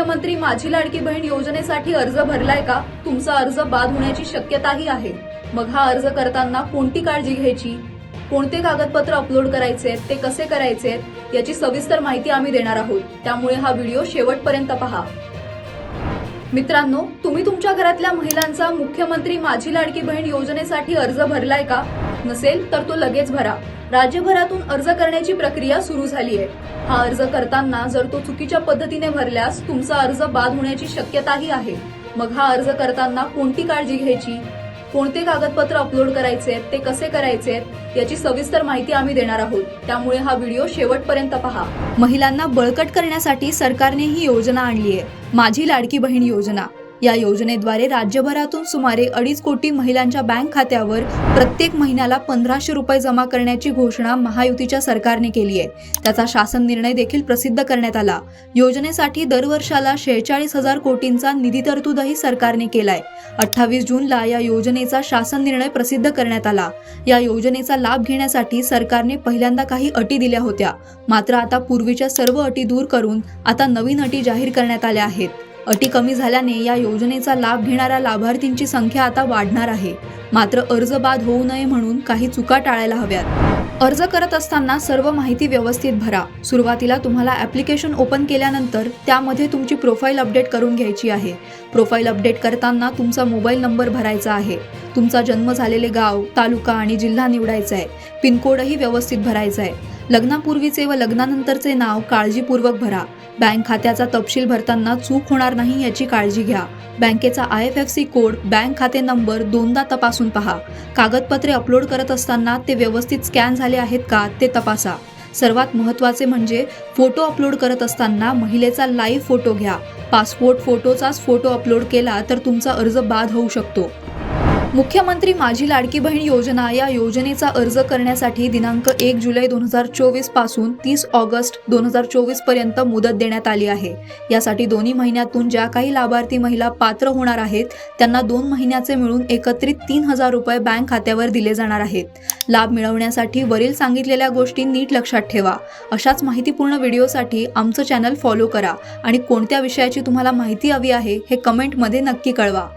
मुख्यमंत्री माझी लाडकी बहीण योजनेसाठी अर्ज भरलाय का? तुमचा अर्ज बाद होण्याची शक्यताही आहे. मग हा अर्ज करताना कोणती काळजी घ्यायची? कोणते कागदपत्र अपलोड करायचे? ते कसे करायचे? याची सविस्तर माहिती आम्ही देणार आहोत. त्यामुळे हा व्हिडिओ शेवटपर्यंत पहा. मित्रांनो तुम्ही तुमच्या घरातल्या महिलांचा मुख्यमंत्री माझी लाडकी बहीण योजनेसाठी अर्ज भरलाय का? नसेल तर तो लगेच भरा. राज्यभरातून अर्ज करण्याची प्रक्रिया सुरू झाली आहे हा अर्ज करताना जर तो चुकीच्या पद्धतीने भरल्यास तुमचा अर्ज बाद होण्याची शक्यताही आहे. मग हा अर्ज करताना कोणती काळजी घ्यायची? कोणते कागदपत्र अपलोड करायचे? ते कसे करायचे? याची सविस्तर माहिती आम्ही देणार आहोत. त्यामुळे हा व्हिडिओ शेवटपर्यंत पहा. महिलांना बळकट करण्यासाठी सरकारने ही योजना आणली आहे माझी लाडकी बहीण योजना. या योजनेद्वारे राज्यभरातून सुमारे अडीच कोटी महिलांच्या बँक खात्यावर प्रत्येक महिन्याला पंधराशे रुपये जमा करण्याची घोषणा महायुतीच्या सरकारने केली आहे. त्याचा शासन निर्णय देखील प्रसिद्ध करण्यात आला. योजनेसाठी दरवर्षाला शेहेचाळीस हजार कोटींचा निधी तरतूदही सरकारने केलाय. अठ्ठावीस जूनला या योजनेचा शासन निर्णय प्रसिद्ध करण्यात आला. या योजनेचा लाभ घेण्यासाठी सरकारने पहिल्यांदा काही अटी दिल्या होत्या. मात्र आता पूर्वीच्या सर्व अटी दूर करून आता नवीन अटी जाहीर करण्यात आल्या आहेत. अटी कमी झाल्याने या योजनेचा लाभ घेणाऱ्या लाभार्थींची संख्या आता वाढणार आहे. मात्र अर्ज बाद होऊ नये म्हणून काही चुका टाळायला हव्यात. अर्ज करत असताना सर्व माहिती व्यवस्थित भरा. सुरुवातीला तुम्हाला ॲप्लिकेशन ओपन केल्यानंतर त्यामध्ये तुमची प्रोफाईल अपडेट करून घ्यायची आहे. प्रोफाईल अपडेट करताना तुमचा मोबाईल नंबर भरायचा आहे. तुमचा जन्म झालेले गाव तालुका आणि जिल्हा निवडायचा आहे. पिनकोडही व्यवस्थित भरायचा आहे. लग्नापूर्वीचे व लग्नानंतरचे नाव काळजीपूर्वक भरा. बँक खात्याचा तपशील भरताना चूक होणार नाही याची काळजी घ्या. बँकेचा I F F C code bank खाते नंबर दोनदा तपासून पहा. कागदपत्रे अपलोड करत असताना ते व्यवस्थित स्कॅन झाले आहेत का ते तपासा. सर्वात महत्त्वाचे म्हणजे फोटो अपलोड करत असताना महिलेचा लाईव्ह फोटो घ्या. पासपोर्ट फोटोचाच फोटो अपलोड केला तर तुमचा अर्ज बाद होऊ शकतो. मुख्यमंत्री माझी लाडकी बहीण योजना या योजनेचा अर्ज करण्यासाठी दिनांक एक जुलै दोन हजार चोवीसपासून तीस ऑगस्ट दोन हजार चोवीसपर्यंत मुदत देण्यात आली आहे. यासाठी दोन्ही महिन्यातून ज्या काही लाभार्थी महिला पात्र होणार आहेत त्यांना दोन महिन्याचे मिळून एकत्रित तीन हजार रुपये बँक खात्यावर दिले जाणार आहेत. लाभ मिळवण्यासाठी वरील सांगितलेल्या गोष्टी नीट लक्षात ठेवा. अशाच माहितीपूर्ण व्हिडिओसाठी आमचं चॅनल फॉलो करा आणि कोणत्या विषयाची तुम्हाला माहिती हवी आहे हे कमेंटमध्ये नक्की कळवा.